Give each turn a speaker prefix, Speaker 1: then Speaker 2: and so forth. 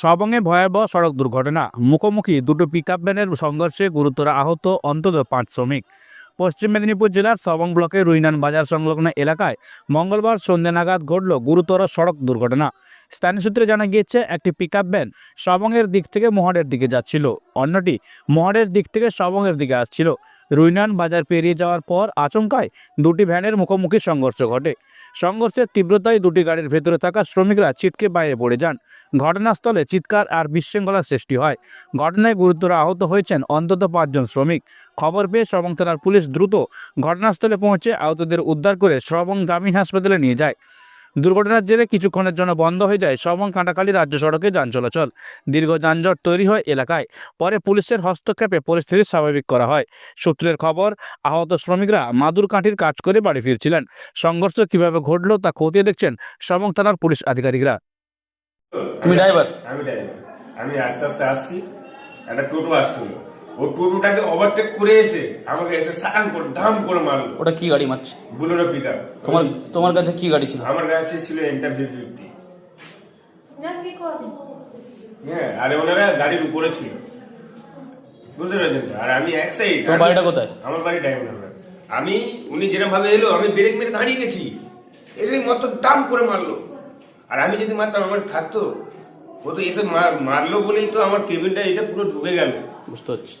Speaker 1: সবংয়ে ভয়াবহ সড়ক দুর্ঘটনা। মুখোমুখি দুটো পিকআপ ভ্যানের সংঘর্ষে গুরুতর আহত অন্তত পাঁচ শ্রমিক। পশ্চিম মেদিনীপুর জেলার সবং ব্লকের রুইনান বাজার সংলগ্ন এলাকায় মঙ্গলবার সন্ধ্যে নাগাদ ঘটল গুরুতর সড়ক দুর্ঘটনা। স্থানীয় সূত্রে জানা গিয়েছে, একটি পিকআপ ভ্যান সবংয়ের দিক থেকে মোহাড়ের দিকে যাচ্ছিল। অন্যটি মোহাড়ের দিক থেকে সবংয়ের দিকে আসছিল। রুইনান বাজার পেরিয়ে যাওয়ার পর আচমকায় দুটি ভ্যানের মুখোমুখি সংঘর্ষ ঘটে। সংঘর্ষের তীব্রতায় দুটি গাড়ির ভেতরে থাকা শ্রমিকরা ছিটকে বাইরে পড়ে যান। ঘটনাস্থলে চিৎকার আর বিশৃঙ্খলার সৃষ্টি হয়। ঘটনায় গুরুতর আহত হয়েছেন অন্তত পাঁচজন শ্রমিক। খবর পেয়ে শ্রবং থানার পুলিশ দ্রুত ঘটনাস্থলে পৌঁছে আহতদের উদ্ধার করে শ্রবং গ্রামীণ হাসপাতালে নিয়ে যায়। দুর্ঘটনার জেরে কিছুক্ষণের জন্য বন্ধ হয়ে যায় শ্রবং কাঁটাকালি রাজ্য সড়কে যান চলাচল। দীর্ঘ যানজট তৈরি হয় এলাকায়। পরে পুলিশের হস্তক্ষেপে পরিস্থিতি স্বাভাবিক করা হয়। সূত্রের খবর আহত শ্রমিকরা মাদুর কাঠির কাজ করে বাড়ি ফিরছিলেন। সংঘর্ষ কীভাবে ঘটলো তা খতিয়ে দেখছেন শ্রবং থানার পুলিশ আধিকারিকরা।
Speaker 2: তুমি ড্রাইভার
Speaker 3: আমি ড্রাইভার আমি আস্তে আস্তে আসছি। একটা টোটো আসছিল। ও টোটোটাকে ওভারটেক করে এসে আমাকে এসে সাকান করে ধাম করে মারলো।
Speaker 2: ওটা কি গাড়ি মারছে?
Speaker 3: বুলেরো পিক
Speaker 2: তোমার তোমার কাছে কি গাড়ি ছিল?
Speaker 3: আমার কাছে ছিল ইন্টারভিউ ফিফটি
Speaker 4: নাম কি করবে?
Speaker 3: হ্যাঁ আর ওনারা গাড়ির উপরে ছিল। বুঝতে পেরেছেন আর আমি এক সাইড
Speaker 2: তোমার বাড়িটা কোথায়?
Speaker 3: আমার বাড়ি ডায়মন্ড আমি উনি যেরকম ভাবে এলো আমি ব্রেক মেরে দাঁড়িয়ে গেছি। এসে মতো দাম করে মারলো। আর আমি যদি মারতাম আমার থাকতো। ও তো এসে মারলো বলেই তো আমার কেবিনটা এটা পুরো ঢুকে গেল।
Speaker 2: ముస్తొచ్చు